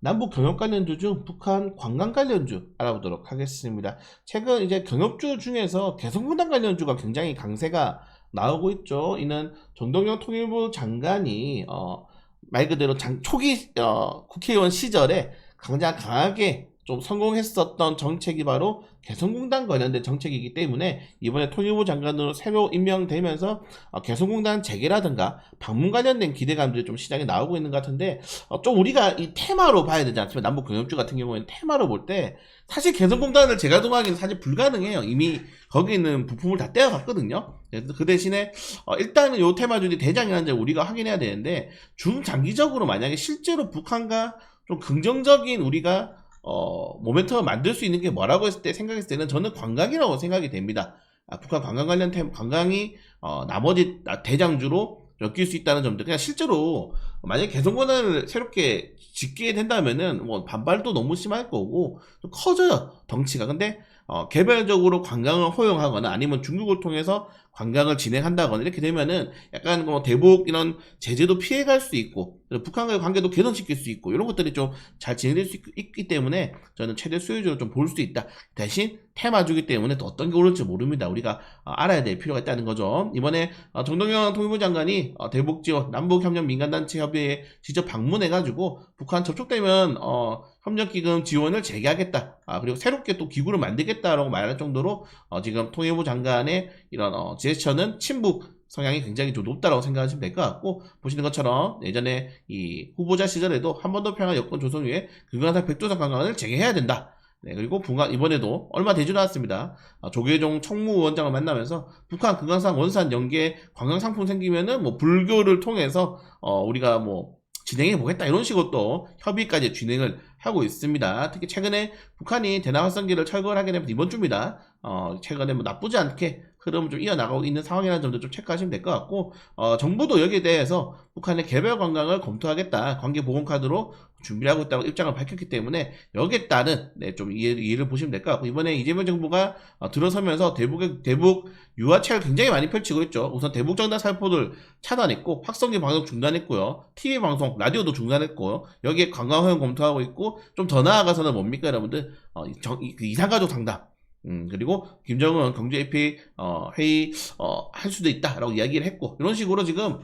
남북 경협 관련주 중 북한 관광 관련주 알아보도록 하겠습니다. 최근 이제 경협주 중에서 개성공단 관련주가 굉장히 강세가 나오고 있죠. 이는 정동영 통일부 장관이 어, 말 그대로 장, 초기 어, 국회의원 시절에 가장 강하게 좀 성공했었던 정책이 바로 개성공단 관련된 정책이기 때문에 이번에 통일부 장관으로 새로 임명되면서 어, 개성공단 재개라든가 방문 관련된 기대감들이 좀 시장에 나오고 있는 것 같은데 어, 좀 우리가 이 테마로 봐야 되지 않습니까? 남북 경협주 같은 경우에는 테마로 볼 때 사실 개성공단을 재가동하기는 사실 불가능해요. 이미 거기 있는 부품을 다 떼어갔거든요. 그래서 그 대신에 어, 일단은 요 테마주들이 대장이라는지 우리가 확인해야 되는데 중장기적으로 만약에 실제로 북한과 좀 긍정적인 우리가 어, 모멘텀을 만들 수 있는 게 뭐라고 했을 때 생각했을 때는 저는 관광이라고 생각이 됩니다. 아, 북한 관광 관련 템, 관광이 어, 나머지 나- 대장주로 엮일 수 있다는 점들. 그냥 실제로 만약에 개성공단을 새롭게 짓게 된다면은 뭐 반발도 너무 심할 거고 좀 커져요 덩치가. 근데 어, 개별적으로 관광을 허용하거나 아니면 중국을 통해서 관광을 진행한다거나 이렇게 되면은 약간 뭐 대북 이런 제재도 피해갈 수 있고 북한과의 관계도 개선시킬 수 있고 이런 것들이 좀 잘 진행될 수 있, 있기 때문에 저는 최대 수요주로 좀 볼 수 있다. 대신 테마주기 때문에 또 어떤 게 오를지 모릅니다. 우리가 어, 알아야 될 필요가 있다는 거죠. 이번에 어, 정동영 통일부 장관이 어, 대북 지원 남북 협력 민간단체 협의회에 직접 방문해가지고 북한 접촉되면 어, 협력기금 지원을 재개하겠다. 아, 그리고 새롭게 또 기구를 만들겠다라고 말할 정도로 어, 지금 통일부 장관의 이런 어, 제스처는 친북 성향이 굉장히 좀 높다라고 생각하시면 될 것 같고 보시는 것처럼 예전에 이 후보자 시절에도 한 번 더 평화 여권 조성 위해 금강산 백두산 관광을 재개해야 된다. 네, 그리고 북한 이번에도 얼마 되지도 않았습니다. 아, 조계종 총무원장을 만나면서 북한 금강산 원산 연계 관광 상품 생기면은 뭐 불교를 통해서 어, 우리가 뭐 진행해 보겠다 이런 식으로 또 협의까지 진행을 하고 있습니다. 특히 최근에 북한이 대남 활성기를 철거하게 되면 이번 주입니다. 어, 최근에 뭐 나쁘지 않게 흐름을 좀 이어나가고 있는 상황이라는 점도 좀 체크하시면 될 것 같고 어, 정부도 여기에 대해서 북한의 개별 관광을 검토하겠다 관계 보건 카드로 준비를 하고 있다고 입장을 밝혔기 때문에 여기에 따른 네, 좀 이해, 이해를 보시면 될 것 같고 이번에 이재명 정부가 어, 들어서면서 대북의 대북 유화책을 굉장히 많이 펼치고 있죠. 우선 대북 정당 살포를 차단했고 확성기 방송 중단했고요. TV 방송 라디오도 중단했고 여기에 관광 허용 검토하고 있고 좀 더 나아가서는 뭡니까 여러분들 어, 이 정- 이- 그 이산가족 상담 음, 그리고 김정은 경제 AP 어, 회의 어, 할 수도 있다라고 이야기를 했고 이런 식으로 지금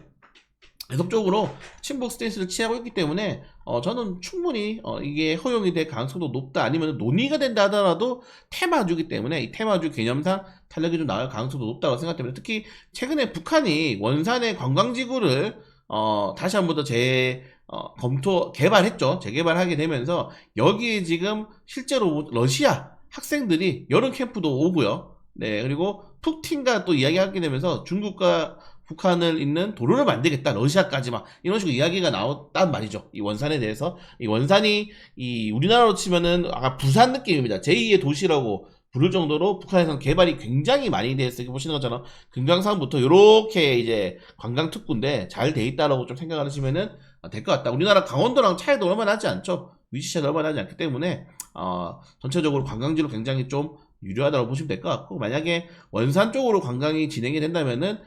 계속적으로 친북 스탠스를 취하고 있기 때문에 어, 저는 충분히 어, 이게 허용이 될 가능성도 높다 아니면 논의가 된다 하더라도 테마주기 때문에 이 테마주 개념상 탄력이 좀 나올 가능성도 높다고 생각됩니다. 특히 최근에 북한이 원산의 관광지구를 어, 다시 한 번 더 재 어, 검토 개발했죠. 재개발하게 되면서 여기에 지금 실제로 러시아 학생들이 여름 캠프도 오고요. 네, 그리고 푸틴과 또 이야기하게 되면서 중국과 북한을 잇는 도로를 만들겠다. 러시아까지 막 이런 식으로 이야기가 나왔단 말이죠. 이 원산에 대해서 이 원산이 이 우리나라로 치면은 아까 부산 느낌입니다. 제2의 도시라고 부를 정도로 북한에서는 개발이 굉장히 많이 되어 있어요. 보시는 것처럼 금강산부터 이렇게 이제 관광 특구인데 잘 돼 있다라고 좀 생각하시면은 될 것 같다. 우리나라 강원도랑 차이도 얼마 나지 않죠. 위치 차이도 얼마 나지 않기 때문에 어, 전체적으로 관광지로 굉장히 좀 유리하다고 보시면 될 것 같고 만약에 원산 쪽으로 관광이 진행이 된다면은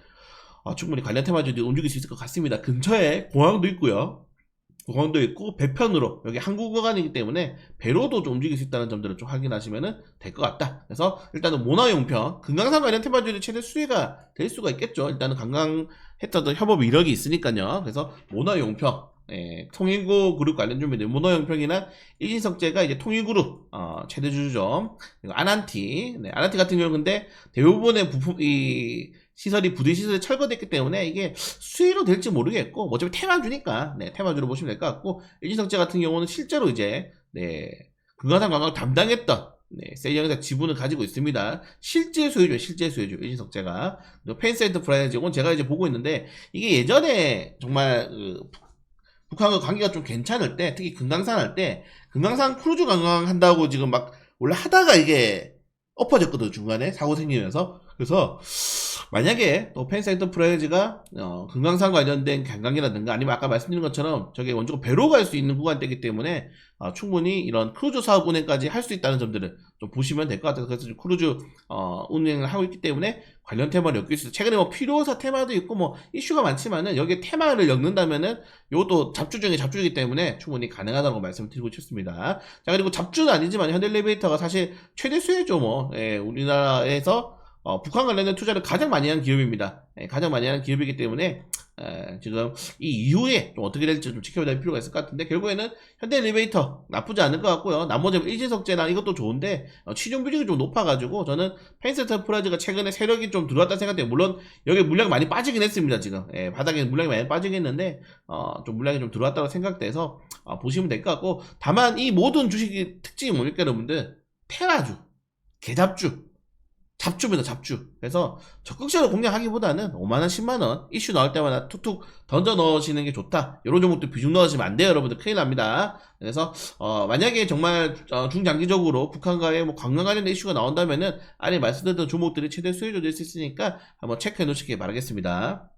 어, 충분히 관련 테마주들이 움직일 수 있을 것 같습니다. 근처에 공항도 있고요. 공항도 있고 배편으로 여기 한국어관이기 때문에 배로도 좀 움직일 수 있다는 점들을 좀 확인하시면 될 것 같다. 그래서 일단은 문화용평, 금강산 관련 테마주들이 최대 수혜가 될 수가 있겠죠. 일단은 관광 했던 협업 이력이 있으니까요. 그래서 문화용평, 예, 통일구 그룹 관련 준비들 문화용평이나 일진석재가 이제 통일그룹 어, 최대 주주죠. 그리고 아난티, 네, 아난티 같은 경우는 근데 대부분의 부품 이 시설이 부대 시설이 철거됐기 때문에 이게 수위로 될지 모르겠고 뭐 어차피 테마주니까 네, 테마주로 보시면 될 것 같고 일진석재 같은 경우는 실제로 이제 네, 금강산 관광을 담당했던 네, 셀영사 지분을 가지고 있습니다. 실제 소유주, 실제 소유주, 일진석재가. 펜센터 프라이즈, 이건 제가 이제 보고 있는데, 이게 예전에 정말, 그, 북한과 관계가 좀 괜찮을 때, 특히 금강산 할 때, 금강산 크루즈 관광 한다고 지금 막, 원래 하다가 이게 엎어졌거든, 중간에. 사고 생기면서. 그래서, 만약에 또 펜스 엔터프라이즈가 어, 금강산 관련된 관광이라든가 아니면 아까 말씀드린 것처럼 저게 원주가 배로 갈 수 있는 구간대이기 때문에 어, 충분히 이런 크루즈 사업 운행까지 할 수 있다는 점들을 좀 보시면 될 것 같아서 그래서 지금 크루즈 어, 운행을 하고 있기 때문에 관련 테마를 엮을 수 있어요. 최근에 뭐 필요사 테마도 있고 뭐 이슈가 많지만은 여기에 테마를 엮는다면은 이것도 잡주 중에 잡주이기 때문에 충분히 가능하다고 말씀드리고 싶습니다. 자 그리고 잡주는 아니지만 현대레베이터가 사실 최대 수혜죠 뭐 예, 우리나라에서 어, 북한 관련된 투자를 가장 많이 한 기업입니다. 예, 가장 많이 하는 기업이기 때문에 에, 지금 이 이후에 좀 어떻게 될지 좀 지켜봐야 될 필요가 있을 것 같은데 결국에는 현대 엘리베이터 나쁘지 않을 것 같고요. 나머지 일진석재나 이것도 좋은데 어, 취중 비중이 좀 높아가지고 저는 펜스터 프라즈가 최근에 세력이 좀 들어왔다 생각돼요. 물론 여기 물량이 많이 빠지긴 했습니다. 지금 예, 바닥에 물량이 많이 빠지긴 했는데 어, 좀 물량이 좀 들어왔다고 생각돼서 어, 보시면 될 것 같고 다만 이 모든 주식의 특징이 뭡니까 여러분들 테라주, 개잡주 잡주입니다, 잡주. 그래서 적극적으로 공략하기보다는 5만원, 10만원 이슈 나올 때마다 툭툭 던져 넣으시는 게 좋다. 이런 종목도 비중 넣으시면 안 돼요, 여러분들. 큰일 납니다. 그래서, 어, 만약에 정말 어, 중장기적으로 북한과의 뭐 관광 관련된 이슈가 나온다면은, 아래 말씀드렸던 종목들이 최대 수혜조 될수 있으니까 한번 체크해 놓으시기 바라겠습니다.